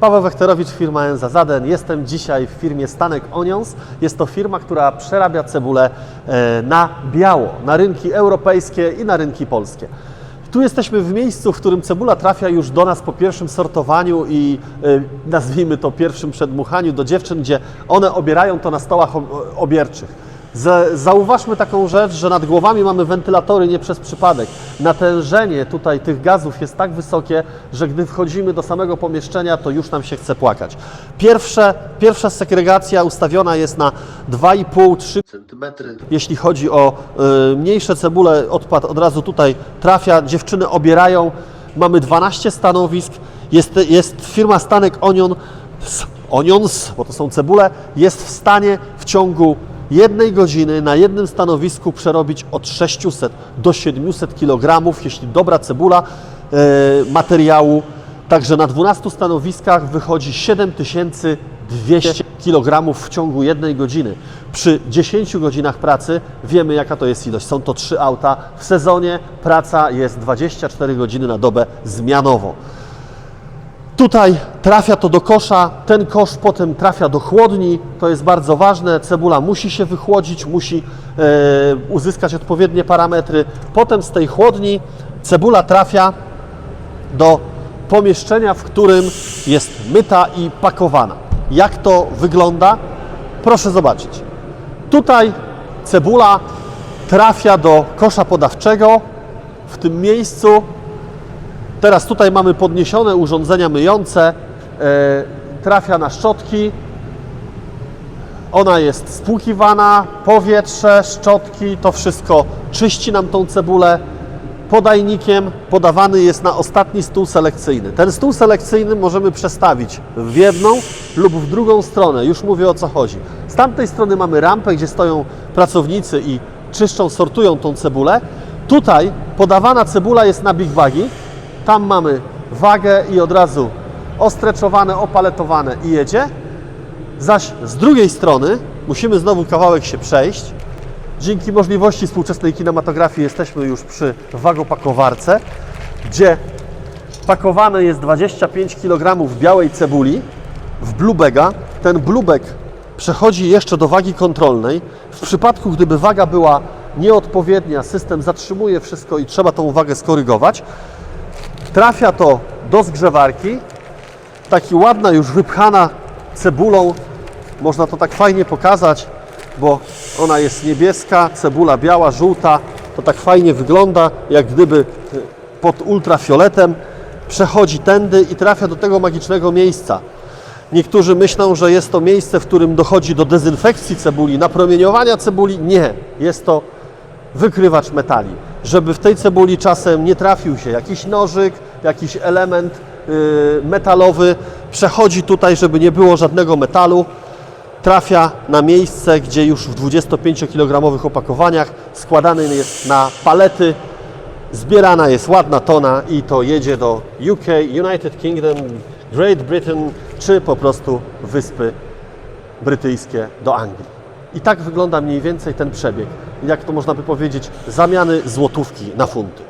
Paweł Wechterowicz, firma Enza Zaden. Jestem dzisiaj w firmie Stanek Onions. Jest to firma, która przerabia cebulę e, na biało, na rynki europejskie i na rynki polskie. Tu jesteśmy w miejscu, w którym cebula trafia już do nas po pierwszym sortowaniu i e, nazwijmy to pierwszym przedmuchaniu do dziewczyn, gdzie one obierają to na stołach ob- obierczych. Za- Zauważmy taką rzecz, że nad głowami mamy wentylatory nie przez przypadek. Natężenie tutaj tych gazów jest tak wysokie, że gdy wchodzimy do samego pomieszczenia, to już nam się chce płakać. Pierwsze, pierwsza segregacja ustawiona jest na 2,5-3 cm. Jeśli chodzi o y, mniejsze cebule, odpad od razu tutaj trafia, dziewczyny obierają. Mamy 12 stanowisk. Jest, jest firma Stanek Onion, Onions, bo to są cebule, jest w stanie w ciągu jednej godziny na jednym stanowisku przerobić od 600 do 700 kg, jeśli dobra cebula e, materiału. Także na 12 stanowiskach wychodzi 7200 kg w ciągu jednej godziny. Przy 10 godzinach pracy wiemy, jaka to jest ilość. Są to trzy auta. W sezonie praca jest 24 godziny na dobę zmianowo. Tutaj trafia to do kosza, ten kosz potem trafia do chłodni, to jest bardzo ważne. Cebula musi się wychłodzić, musi e, uzyskać odpowiednie parametry. Potem z tej chłodni cebula trafia do pomieszczenia, w którym jest myta i pakowana. Jak to wygląda? Proszę zobaczyć. Tutaj cebula trafia do kosza podawczego. W tym miejscu Teraz tutaj mamy podniesione urządzenia myjące, e, trafia na szczotki. Ona jest spłukiwana, powietrze, szczotki, to wszystko czyści nam tą cebulę. Podajnikiem podawany jest na ostatni stół selekcyjny. Ten stół selekcyjny możemy przestawić w jedną lub w drugą stronę. Już mówię o co chodzi. Z tamtej strony mamy rampę, gdzie stoją pracownicy i czyszczą, sortują tą cebulę. Tutaj podawana cebula jest na big bagi. Tam mamy wagę i od razu ostreczowane, opaletowane i jedzie. Zaś z drugiej strony musimy znowu kawałek się przejść. Dzięki możliwości współczesnej kinematografii jesteśmy już przy wagopakowarce, gdzie pakowane jest 25 kg białej cebuli w blubega. Ten blubek przechodzi jeszcze do wagi kontrolnej. W przypadku, gdyby waga była nieodpowiednia, system zatrzymuje wszystko i trzeba tą wagę skorygować. Trafia to do zgrzewarki. Taki ładna, już wypchana cebulą. Można to tak fajnie pokazać, bo ona jest niebieska, cebula biała, żółta. To tak fajnie wygląda, jak gdyby y, pod ultrafioletem. Przechodzi tędy i trafia do tego magicznego miejsca. Niektórzy myślą, że jest to miejsce, w którym dochodzi do dezynfekcji cebuli, napromieniowania cebuli. Nie, jest to wykrywacz metali, żeby w tej cebuli czasem nie trafił się jakiś nożyk, jakiś element y, metalowy, przechodzi tutaj, żeby nie było żadnego metalu, trafia na miejsce, gdzie już w 25-kilogramowych opakowaniach składany jest na palety, zbierana jest ładna tona i to jedzie do UK, United Kingdom, Great Britain, czy po prostu Wyspy Brytyjskie do Anglii. I tak wygląda mniej więcej ten przebieg. Jak to można by powiedzieć, zamiany złotówki na funty.